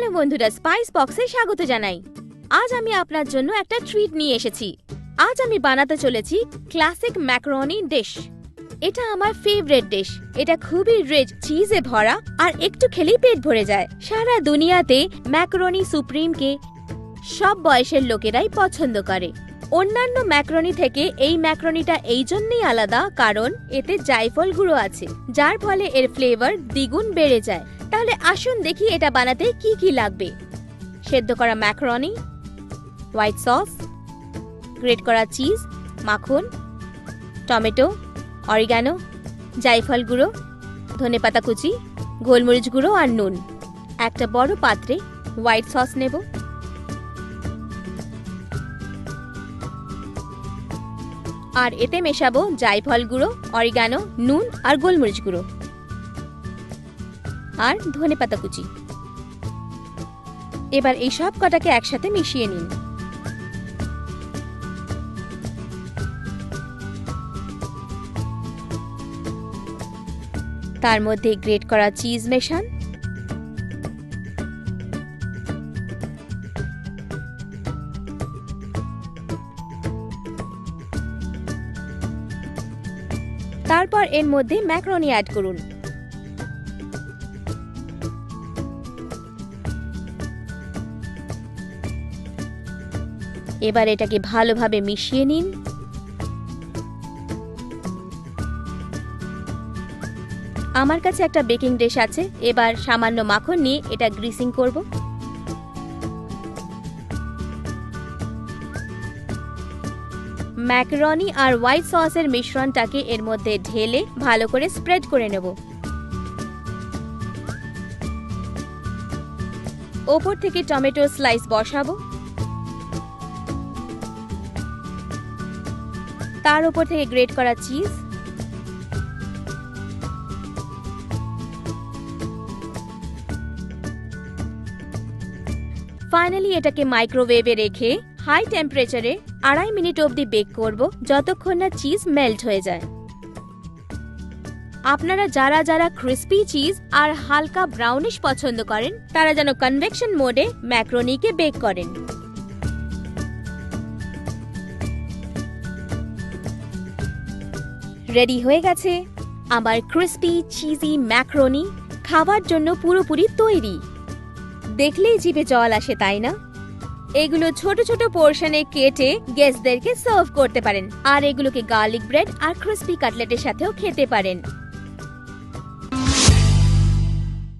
Hello বন্ধুরা spice বক্সে স্বাগত জানাই। আজ আমি আপনার জন্য একটা ট্রিট নিয়ে এসেছি। আজ আমি বানাতে চলেছি ক্লাসিক ম্যাকারনি ডিশ এটা আমার ফেভারিট ডিশ এটা খুবই রিচ চিজে ভরা আর একটু খেলেই পেট ভরে যায়। সারা দুনিয়াতে ম্যাকারনি সুপ্রিমকে সব বয়সের লোকেরাই পছন্দ করে। অন্যান্য ম্যাক্রনি থেকে এই ম্যাক্রনিটা এই জন্যই আলাদা কারণ এতে জায়ফল গুঁড়ো আছে, যার ফলে এর ফ্লেভার দ্বিগুণ বেড়ে যায়। তাহলে আসুন দেখি এটা বানাতে কি কি লাগবে। সেদ্ধ করা ম্যাক্রনি, হোয়াইট সস, গ্রেট করা চিজ, মাখন, টমেটো, অরিগানো, জায়ফল গুঁড়ো ধনেপাতা কুচি, গোলমরিচ গুঁড়ো আর নুন। একটা বড় পাত্রে হোয়াইট সস নেব। আর এতে মেশাবো জায়ফল গুঁড়ো, অরিগানো, নুন আর গোলমরিচ গুঁড়ো। আর ধনেপাতা কুচি। এবার এই সব কটাকে একসাথে মিশিয়ে নিন। তার মধ্যে গ্রেট করা চিজ মেশান। তারপর এর মধ্যে ম্যাক্রনি অ্যাড করুন। এবার এটাকে ভালোভাবে মিশিয়ে নিন। আমার কাছে একটা বেকিং ডিশ আছে, এবার সামান্য মাখন নিয়ে এটা গ্রিসিং করব। ম্যাকারনি আর হোয়াইট সসের মিশ্রণটাকে এর মধ্যে ঢেলে ভালো করে স্প্রেড করে নেব। ওপর থেকে টমেটো স্লাইস বসাবো। তার উপর থেকে গ্রেট করা চিজ। ফাইনালি এটাকে মাইক্রোওয়েভে রেখে হাই টেম্পারেচারে আড়াই মিনিট অবধি বেক করব, যতক্ষণ না চিজ মেল্ট হয়ে যায়। আপনারা যারা যারা ক্রিস্পি চিজ আর হালকা ব্রাউনিশ পছন্দ করেন, তারা যেন কনভেকশন মোডে ম্যাক্রোনিকে বেক করেন। রেডি হয়ে গেছে? আমার ক্রিস্পি চিজি ম্যাক্রোনি খাবার জন্য পুরোপুরি তৈরি। দেখলেই জিভে জল আসে, তাই না? এগুলো ছোট ছোট পোর্শনে কেটে গেস্টদেরকে সার্ভ করতে পারেন। আর এগুলোকে গার্লিক ব্রেড আর ক্রিস্পি কাটলেটের সাথেও খেতে পারেন।